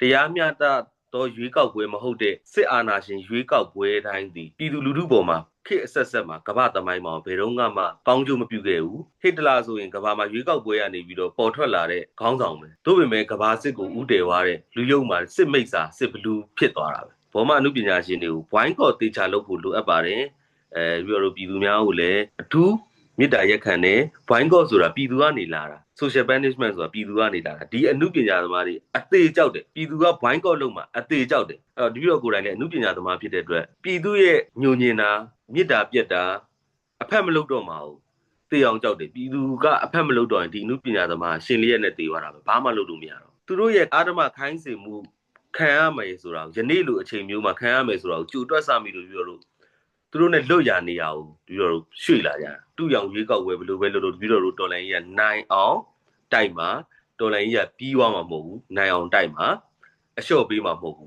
တရားမျှတသောရွေးကောက်ပွဲမဟုတ်တဲ့စစ်အာဏာရှင်ရွေးကောက်ပွဲတိုင်းသည်ပြည်သူလူထုပေါ်မှာခေတ်အဆက်ဆက်မှာကမ္ဘာသမိုင်းမှာဘယ်တော့မှကောင်းကျိုးမပြုခဲ့ဘူးဟစ်တလာဆိုရင်ကမ္ဘာမှာရွေးကောက်ပွဲကနေပြီးတော့ပေါ်ထွက်လာတဲ့ခေါင်းဆောင်ပဲသို့ပေမဲ့ကမ္ဘာစစ်ကိုဥတည်သွားတဲ့လူယုံမှာစစ်မိတ်စာစစ်ဘလူးဖြစ်သွားတာပဲဘောမအမှုပညာရှင်တွေကိုဘွိုင်းကော်တေချာလုပ်ဖို့လိုအပ်ပါတယ်အဲပြီးတော့ပြည်သူများကိုလည်းအထူး မေတ္တာရက်ခံတယ်ဘွိုင်းကော့ဆိုတာပြည်သူကနေလာတာ social punishment ဆိုတာပြည်သူကနေလာတာဒီအမှုပညာသမားတွေအသေးကြောက်တယ်ပြည်သူကဘွိုင်းကော့လုံးမှာအသေးကြောက်တယ်အဲ့တော့ဒီလိုကိုယ်တိုင်လည်းအမှုပညာသမားဖြစ်တဲ့အတွက်ပြည်သူရဲ့ညဉ့်ညင်တာမေတ္တာပြတ်တာအဖက်မလုပ်တော့မှာဘူးတေအောင်ကြောက်တယ်ပြည်သူကအဖက်မလုပ်တော့ရင်ဒီအမှုပညာသမားရှင်လျက်နဲ့တေသွားတာပဲဘာမှလုပ်လို့မရတော့သူတို့ရဲ့အာဓမခိုင်းစေမှုခံရမယ်ဆိုတာကိုယနေ့လိုအချိန်မျိုးမှာခံရမယ်ဆိုတာကိုကြိုတွက်ဆမိလို့ပြောလို့ သူတို့နဲ့လွတ်ရနေရအောင်ပြီးတော့ရွှေ့လာကြတာတူရောင်ရွေးကောက်ဝဲဘယ်လိုပဲလို့လို့ပြီးတော့တော်လိုင်းကြီးကနိုင်အောင်တိုက်မှာတော်လိုင်းကြီးကပြီးသွားမှာမဟုတ်ဘူးနိုင်အောင်တိုက်မှာအလျှော့ပေးမှာမဟုတ်ဘူး